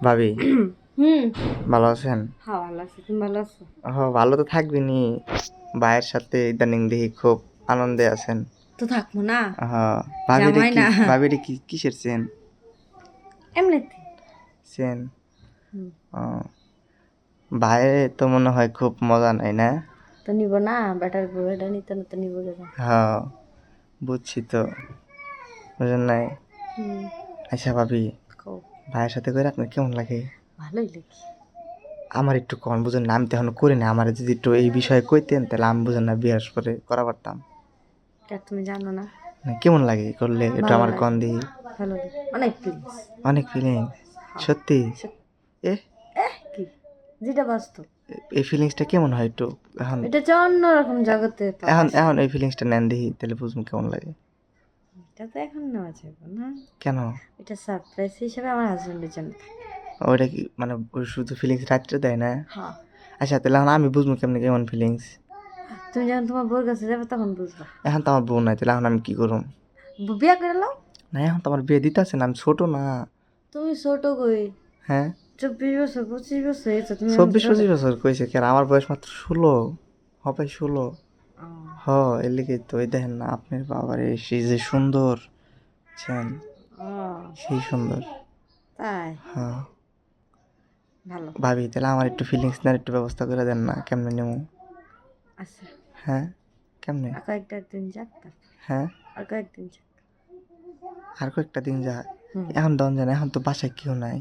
ভাবি? হুম। ভালো আছেন? হ্যাঁ ভালো আছি। তুমি ভালো আছো? ভালো তো থাকবিনি। ভাইয়ের সাথে ইদানিং দেখি খুব আনন্দে আছেন। তো থাকব না? হ ভাবিরে জামাই কি না। ভাবিরে কি কিসের চেন? এমনিতে। চেন। ও ভাইয়ের তো মনে হয় খুব মজা নাই না? তো নিব না বেটার বউ এটা নিতে না তো নিব হ্যাঁ বুঝছি তো। বুঝেন নাই হুম। আচ্ছা ভাবি ভাইয়ের সাথে করে আপনার কেমন লাগে? ভালোই লাগি। আমার একটু কম বুঝেন না আমি তো এখন করি না। আমার যদি একটু এই বিষয়ে কইতেন তাহলে আমি বুঝেন না বিয়ার পরে করা পারতাম। তুমি জানো না। কেমন লাগে করলে? একটু আমার। কন দিই ভালো অনেক ফিলিংস অনেক ফিলিংস সত্যি? এ? কি? যেটা বাস্তব। এই ফিলিংসটা কেমন হয় একটু এখন? এটা হচ্ছে অন্যরকম জগতে এখন এখন এই ফিলিংসটা নেন দেখি তাহলে বুঝব কেমন লাগে। এটা তো এখন নেওয়া যাবে না। কেন? এটা সারপ্রাইজ হিসেবে আমার হাজবেন্ডের জন্য। ওইটা কি মানে ওই শুধু ফিলিংস রাত্রে দেয় না? হ্যাঁ। আচ্ছা তাহলে এখন আমি বুঝব কেমন কেমন ফিলিংস তুমি যখন তোমার বউর কাছে যাবে তখন বুঝবা। এখন তো আমার বউ নাই তাহলে এখন আমি কি করুম? বউ বিয়া করে নাও। না এখন তো আমার বিয়ে দিতে আছে না আমি ছোট না। তুমি ছোট কই? হ্যাঁ। চব্বিশ বছর পঁচিশ বছর চব্বিশ পঁচিশ বছর কইছে কেন আমার বয়স মাত্র ষোলো হবে ষোলো। হ এর লিগে তো ওই দেখেন না আপনার বাবার সে যে সুন্দর বুঝছেন সেই সুন্দর। তাই? হ্যাঁ। ভালো। ভাবি তাহলে আমার একটু ফিলিংস নেওয়ার একটু ব্যবস্থা করে দেন না কেমনে নেব? আচ্ছা। হ্যাঁ কেমনে? আর কয়েকটা দিন যাক হ্যাঁ। আর কয়েকদিন যাক। আর কয়েকটা দিন যা এখন দন জানে এখন তো বাসায় কেউ নাই।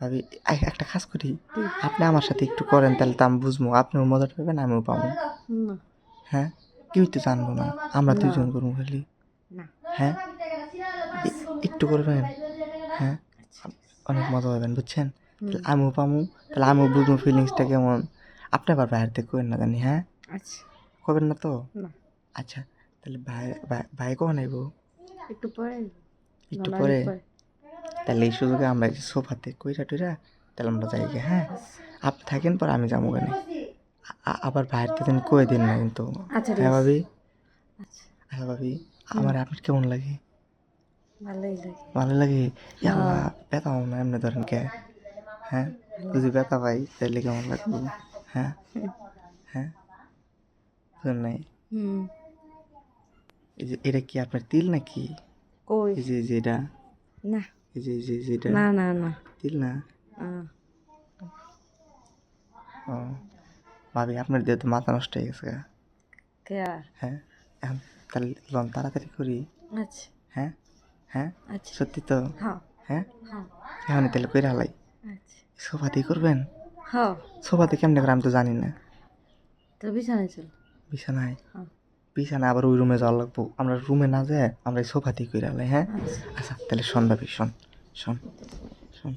ভাবি একটা কাজ করি। আপনি আমার সাথে একটু করেন তাহলে তো আমি বুঝব। আপনিও মজা পাবেন আমিও পাবো। না। হ্যাঁ? কেউ তো জানব না। আমরা। দুজন করব খালি। হ্যাঁ? একটু করবেন হ্যাঁ? আচ্ছা। অনেক মজা পাবেন বুঝছেন? আমিও পাবো তাহলে আমিও বুঝব ফিলিংসটা কেমন। আপনি আবার বাইরে থেকে করেন না জানি হ্যাঁ? আচ্ছা। করবেন না তো? আচ্ছা তাহলে ভাই ভাই- কখন আইব? একটু পরে। একটু পরে? তাহলে এই সুযোগে আমরা সোফাতে কইরা টুইরা তাহলে আমরা যাই হ্যাঁ? আচ্ছা। আপনি থাকেন পর আমি যাব কেন আবার বাইরে থেকে কয়ে দিন না কিন্তু। আচ্ছা হ্যাঁ ভাবি? আচ্ছা। হ্যাঁ ভাবি। আমার আপনার কেমন লাগে? ভালোই লাগে। ভালো লাগে? ব্যথা পাবো না? এমনি ধরেন কে? হ্যাঁ? যদি ব্যথা পাই তাহলে কেমন লাগবে? হ্যাঁ? হ্যাঁ? নাই? এই যে এটা কি আপনার তিল নাকি? কই? এই যে এই যে এটা। না। এই যে এই যে এটা। না না না। তিল না? ও। ভাবি আপনার দিয়ে তো মাথা নষ্ট হয়ে গেছে। হ্যাঁ এখন তাহলে লন তাড়াতাড়ি করি। আচ্ছা। হ্যাঁ হ্যাঁ আচ্ছা। সত্যি তো? হ্যাঁ। হ্যাঁ? হ্যাঁ। এখন তাহলে কইরা হালাই। আচ্ছা। সোফাতেই করবেন? হ্যাঁ। সোফাতে কেমনে করে আমি তো জানি না। তো বিছানায় চল। বিছানায়? বিছানায় আবার ওই রুমে যাওয়া লাগবো। আমরা রুমে না যাই আমরা সোফা দিয়ে কইরা হ্যাঁ? আচ্ছা তাহলে শোন ভাবি শোন শোন শোন।